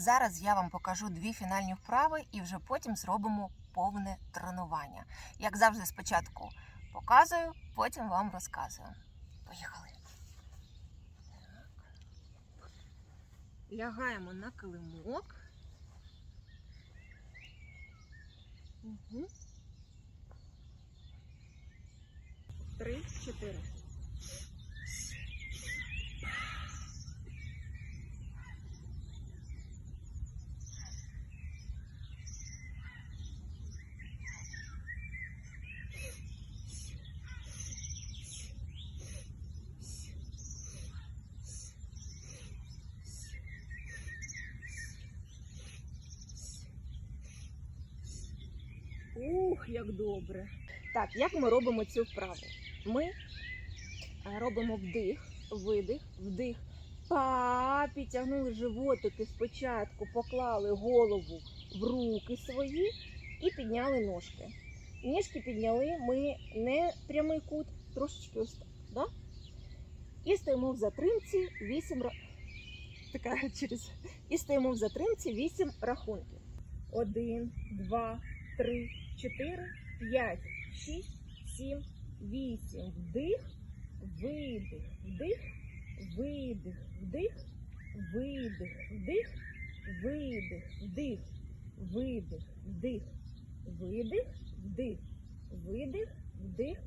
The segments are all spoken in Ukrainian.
Зараз я вам покажу дві фінальні вправи і вже потім зробимо повне тренування. Як завжди, спочатку показую, потім вам розказую. Поїхали. Лягаємо на килимок. Три, чотири. Ух, як добре. Так, як ми робимо цю вправу? Ми е, робимо вдих, видих, вдих. Па, підтягнули животики спочатку, поклали голову в руки свої і підняли ножки. Ніжки підняли ми не прямий кут, трошечки ось так. Да? І стоїмо в затримці 8 ра... така через і стоїмо в затримці 8 рахунків. Один, два, три, чотири, п'ять, шість, сім, вісім. Вдих, видих, вдих, видих, вдих, видих, вдих, видих, вдих, видих, вдих, видих, вдих, видих, вдих,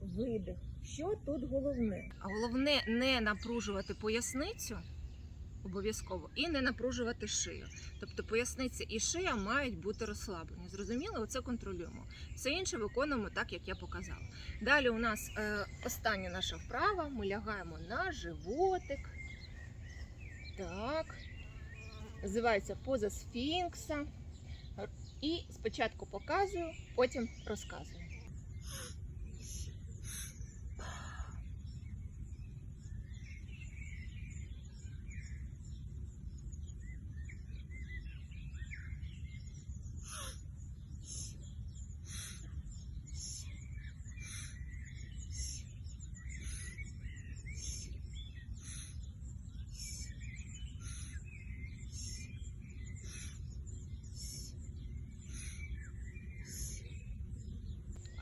видих. Що тут головне? А головне не напружувати поясницю обов'язково і не напружувати шию. Тобто поясниця і шия мають бути розслаблені. Зрозуміло, оце контролюємо. Все інше виконуємо так, як я показала. Далі у нас е, остання наша вправа. Ми лягаємо на животик. Так. Називається поза сфінкса. І спочатку показую, потім розказую.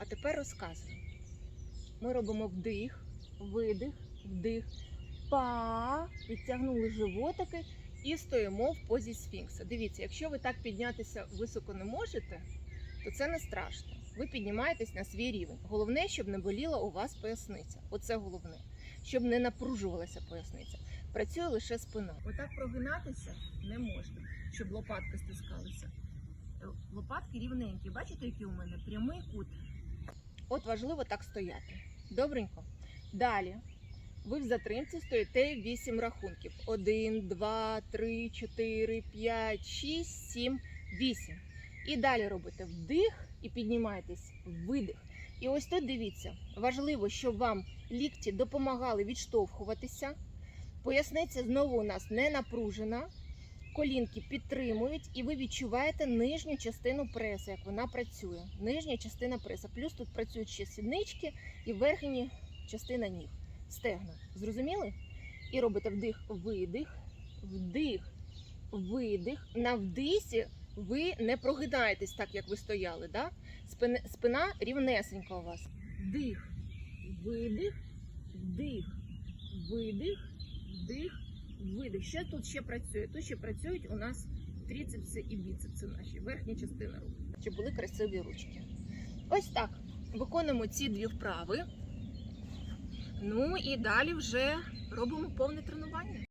А тепер розказую. Ми робимо вдих, видих, вдих, па, відтягнули животики і стоїмо в позі сфінкса. Дивіться, якщо ви так піднятися високо не можете, то це не страшно. Ви піднімаєтесь на свій рівень. Головне, щоб не боліла у вас поясниця. Оце головне, щоб не напружувалася поясниця. Працює лише спина. Отак прогинатися не можна, щоб лопатки стискалися. Лопатки рівненькі. Бачите, які у мене прямий кут. От важливо так стояти. Добренько. Далі. Ви в затримці стоїте 8 рахунків. 1, 2, 3, 4, 5, 6, 7, 8. І далі робите вдих і піднімаєтесь, видих. І ось тут дивіться, важливо, щоб вам лікті допомагали відштовхуватися. Поясниця знову у нас не напружена. Колінки підтримують, і ви відчуваєте нижню частину преса, як вона працює. Нижня частина преса. Плюс тут працюють ще сіднички і верхня частина ніг. Стегна. Зрозуміли? І робите вдих, видих, вдих, видих. На вдисі ви не прогинаєтесь так, як ви стояли. Да? Спина, спина рівнесенька у вас. Вдих, видих, вдих, видих, видих. Що тут ще працює? Тут ще працюють у нас тріцепси і біцепси наші, верхня частина рук. Чи були красиві ручки. Ось так. Виконуємо ці дві вправи. Ну і далі вже робимо повне тренування.